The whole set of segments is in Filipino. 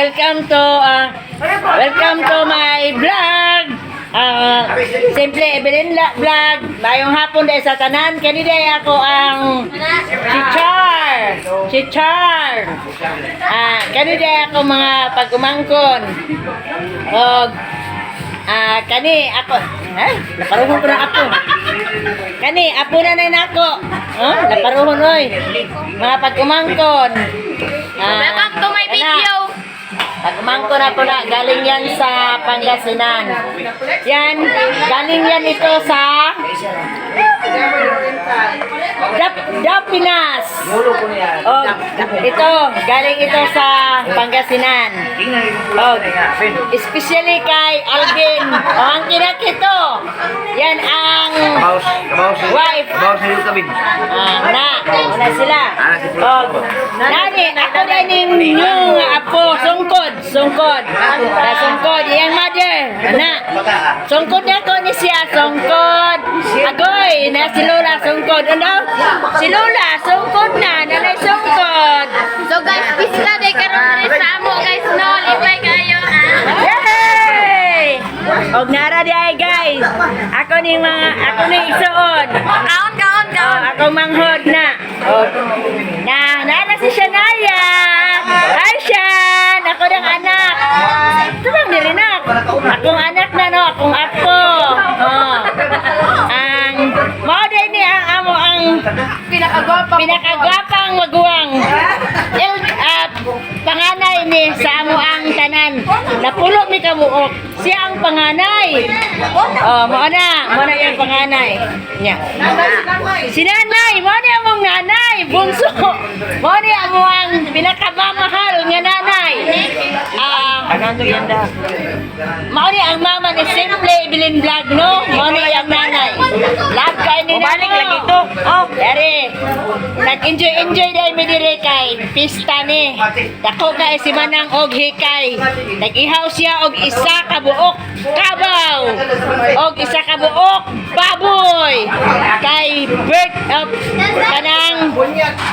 welcome to uh, welcome to my vlog. Uh, simple Evelyn vlog. Mayong hapon dahil sa tanan. Kani dahil ako ang si Char. Si Char. Ah, kani dahil ako mga pagumangkon. Og ah kani ako ay naparuhon ko na ako. Kani apo na na nako. Oh, naparuhon oy. Mga pagumangkon. Ah, Welcome to my anak. Na ko na, galing yan sa Pangasinan. Yan, galing yan ito sa Dap Dapinas. Oh, ito, galing ito sa Pangasinan. Oh, especially kay Alvin. Oh, ang kinakito. Yan ang wife. kabaos sa yung kabin. Ah, na, una sila. Ah. Oh, nani, ako na yung apo, sungkod, sungkod. Na sungkod, yung mother, na. Sungkod na ko ni siya, sungkod. Agoy, na si Lola, sungkod. Ano? Si Lola, sungkod na, nanay sungkod. So guys, pista day karon sa amo guys no. Lipay kayo ha. Yay! Og nara di ay guys. Ako ni mga ako ni igsuon. Kaon kaon Oh, kaon. ako manghod pinakagwapang maguwang. Il, at panganay ni sa amo ang tanan. Napulo mi kabuok. Siya ang panganay. Oh, mo na, mo na yung panganay. Nya. Si nanay, mo na ang mong nanay, bunso. Mo na ang mo ang pinakamamahal nga nanay. Ah, ano to yan da? Mo na ang mama ni Simple Evelyn Vlog, no? Na yung nanay. Love kayo ni Balik lagi to. Oh, dari. Nag-enjoy-enjoy dahil mi dire kay pista ni. Dako kay si Manang og hikay. Nag-ihaw siya og isa ka buok kabaw. Og isa ka buok baboy. Kay bird of kanang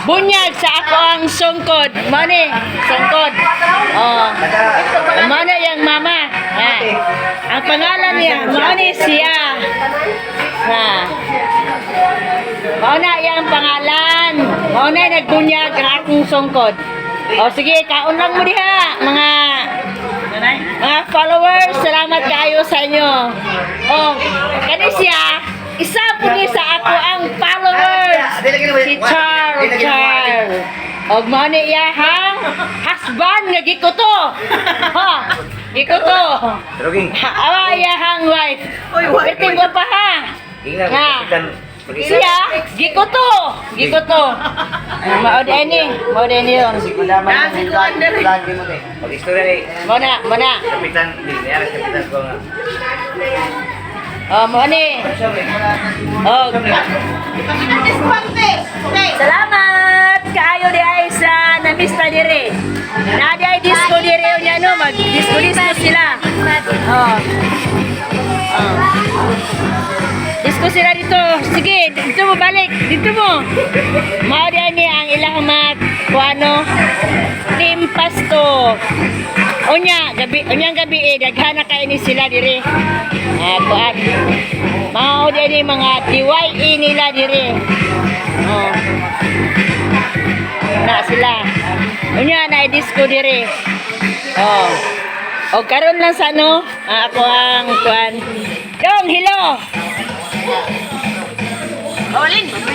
bunyag sa ako ang sungkod. Mani, sungkod. Oh. Mano yung mama. Ha. Ang pangalan niya, Mani siya. Ha. Mauna yung pangalan. Mauna nagbunyag ang akong sungkod. O sige, kaon lang mo diha, mga mga followers. Salamat kayo sa inyo. O, kani siya, isa po ni sa ako ang followers. Si Char, Char. Og mo ni iyahang husband nga gikuto. Ha? Gikuto. Droging. Awa iyahang wife. Perting ko pa ha. Tingnan, Ha. kapitan. Siya, gikuto. Gikuto. Maod ani, maod ani yun. Pag-istorya ni Muna, muna. kapitan, di niya kapitan ko nga. Oh, mo ni. Oh. Salamat namista dire. Na di ay disco dire unya no, mag disco disco sila. Oh. Oh. Disco sila dito. Sige, dito mo balik. Dito mo. Mao di ang ilang mat kuano team pasto. Unya gabi unyang gabi eh daghan na kay ni sila dire. Ah, kuan. Mao di ni mga DYE nila dire. Oh. Na sila. Unya na disco dire. Oh. O karon lang sa ano, ah, ako ang kuan. Dong, hello. Olin.